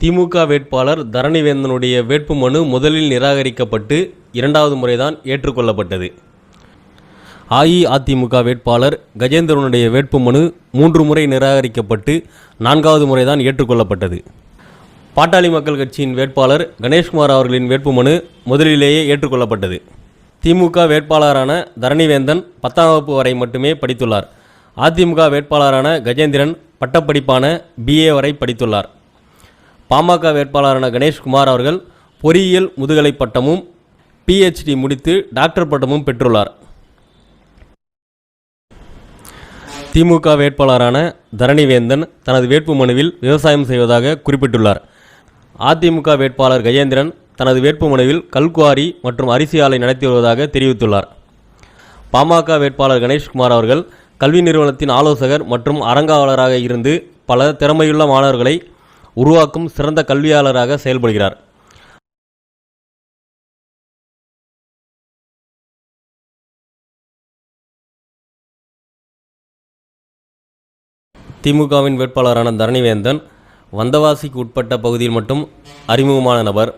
திமுக வேட்பாளர் தரணிவேந்தனுடைய வேட்புமனு முதலில் நிராகரிக்கப்பட்டு இரண்டாவது முறைதான் ஏற்றுக்கொள்ளப்பட்டது. அஇஅதிமுக வேட்பாளர் கஜேந்திரனுடைய வேட்புமனு மூன்று முறை நிராகரிக்கப்பட்டு நான்காவது முறைதான் ஏற்றுக்கொள்ளப்பட்டது. பாட்டாளி மக்கள் கட்சியின் வேட்பாளர் கணேஷ்குமார் அவர்களின் வேட்புமனு முதலிலேயே ஏற்றுக்கொள்ளப்பட்டது. திமுக வேட்பாளரான தரணிவேந்தன் பத்தாம் வகுப்பு வரை மட்டுமே படித்துள்ளார். அதிமுக வேட்பாளரான கஜேந்திரன் பட்டப்படிப்பான பிஏ வரை படித்துள்ளார். பாமக வேட்பாளரான கணேஷ்குமார் அவர்கள் பொறியியல் முதுகலை பட்டமும் பிஹெச்டி முடித்து டாக்டர் பட்டமும் பெற்றுள்ளார். திமுக வேட்பாளரான தரணிவேந்தன் தனது வேட்புமனுவில் விவசாயம் செய்வதாக குறிப்பிட்டுள்ளார். அதிமுக வேட்பாளர் கஜேந்திரன் தனது வேட்புமனுவில் கல்குவாரி மற்றும் அரிசி ஆலை நடத்தி வருவதாக தெரிவித்துள்ளார். பாமக வேட்பாளர் கணேஷ்குமார் அவர்கள் கல்வி நிறுவனத்தின் ஆலோசகர் மற்றும் அறங்காவலராக இருந்து பல திறமையுள்ள மாணவர்களை உருவாக்கும் சிறந்த கல்வியாளராக செயல்படுகிறார். திமுகவின் வேட்பாளரான தரணிவேந்தன் வந்தவாசிக்கு உட்பட்ட பகுதியில் மட்டும் அறிமுகமான நபர்.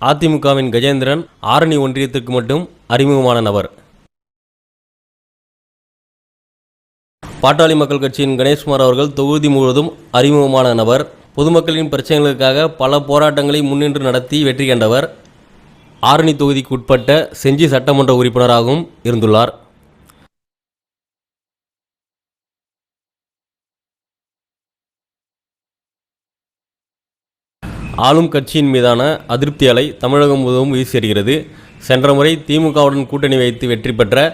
அதிமுகவின் கஜேந்திரன் ஆரணி ஒன்றியத்திற்கு மட்டும் அறிமுகமான நபர். பாட்டாளி மக்கள் கட்சியின் கணேஷ்குமார் அவர்கள் தொகுதி முழுவதும் அறிமுகமான நபர். பொதுமக்களின் பிரச்சனைகளுக்காக பல போராட்டங்களை முன்னின்று நடத்தி வெற்றி கண்டவர். ஆரணி தொகுதிக்கு உட்பட்ட செஞ்சி சட்டமன்ற உறுப்பினராகவும் இருந்துள்ளார். ஆளும் கட்சியின் மீதான அதிருப்தி அலை தமிழகம் முழுவதும் வீசியடுகிறது. சென்ற முறை திமுகவுடன் கூட்டணி வைத்து வெற்றி பெற்ற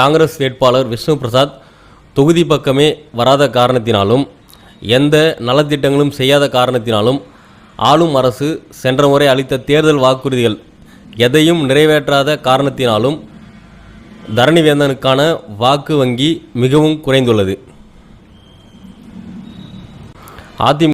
காங்கிரஸ் வேட்பாளர் விஷ்ணு பிரசாத் தொகுதி பக்கமே வராத காரணத்தினாலும் எந்த நலத்திட்டங்களும் செய்யாத காரணத்தினாலும் ஆளும் அரசு சென்ற முறை அளித்த தேர்தல் வாக்குறுதிகள் எதையும் நிறைவேற்றாத காரணத்தினாலும் தரணிவேந்தனுக்கான வாக்கு வங்கி மிகவும் குறைந்துள்ளது. அதிமுக